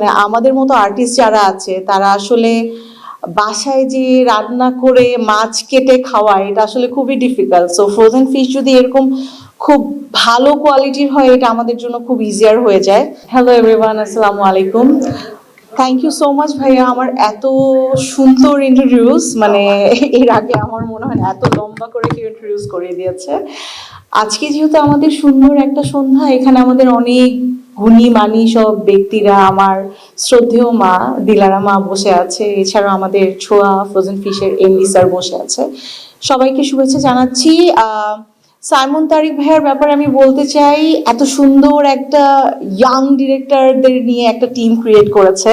মানে আমাদের মতো আর্টিস্ট যারা আছে, তারা আসলে বাসায় যে রান্না করে মাছ কেটে খাওয়া এটা আসলে খুবই ডিফিকাল্ট সো ফ্রোজেন ফিশ যদি এরকম খুব ভালো কোয়ালিটির হয়, এটা আমাদের জন্য খুব ইজিয়ার হয়ে যায়। হ্যালো এভরিওয়ান আসসালামু আলাইকুম। থ্যাংক ইউ সো মাচ ভাইয়া, আমার এত সুন্দর ইন্ট্রোডিউস মানে এর আগে আমার মনে হয় এত লম্বা করে কেউ ইন্ট্রোডিউস করে দিয়েছে। আজকে যেহেতু আমাদের সুন্দর একটা সন্ধ্যা, এখানে আমাদের অনেক গুণী মানি সব ব্যক্তিরা, আমার শ্রদ্ধেয় মা দিলারা মা বসে আছে, এছাড়াও আমাদের ছোয়া ফ্রোজেন ফিশের এমডি স্যার বসে আছে। সবাইকে শুভেচ্ছা জানাচ্ছি। সাইমন তারিক ভাইয়ের ব্যাপারে আমি বলতে চাই, এত সুন্দর একটা ইয়াং ডিরেক্টরদের নিয়ে একটা টিম ক্রিয়েট করেছে।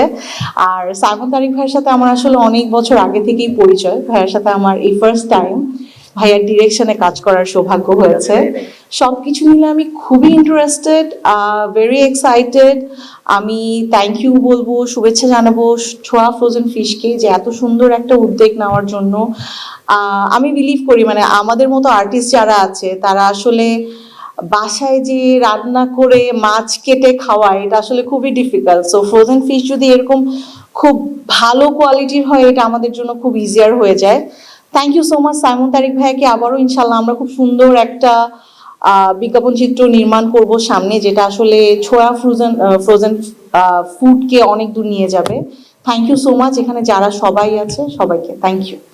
আর সাইমন তারিক ভাইয়ের সাথে আমার আসলে অনেক বছর আগে থেকেই পরিচয়, ভাইয়ের সাথে আমার এই ফার্স্ট টাইম ভাইয়ার ডিরেকশনে কাজ করার সৌভাগ্য হয়েছে। সবকিছু মিলে আমি খুবই ইন্টারেস্টেড ভেরি এক্সাইটেড আমি থ্যাংক ইউ বলব শুভেচ্ছা জানাব ছোয়া ফ্রোজেন ফিশকে যে এত সুন্দর একটা উদ্যোগ নেওয়ার জন্য। আমি বিলিভ করি মানে আমাদের মতো আর্টিস্ট যারা আছে তারা আসলে বাসায় যে রান্না করে মাছ কেটে খাওয়া এটা আসলে খুবই ডিফিকাল্ট সো ফ্রোজেন ফিশ যদি এরকম খুব ভালো কোয়ালিটির হয় এটা আমাদের জন্য খুব ইজিয়ার হয়ে যায়। Thank you so much Simon Tariq ভাইয়াকে আবারও ইনশাল্লাহ আমরা খুব সুন্দর একটা বিজ্ঞাপন চিত্র নির্মাণ করব সামনে, যেটা আসলে ছোয়া ফ্রোজেন ফ্রোজেন ফুডকে অনেক দূর নিয়ে যাবে। থ্যাংক ইউ সো মাচ এখানে যারা সবাই আছে, সবাইকে থ্যাংক ইউ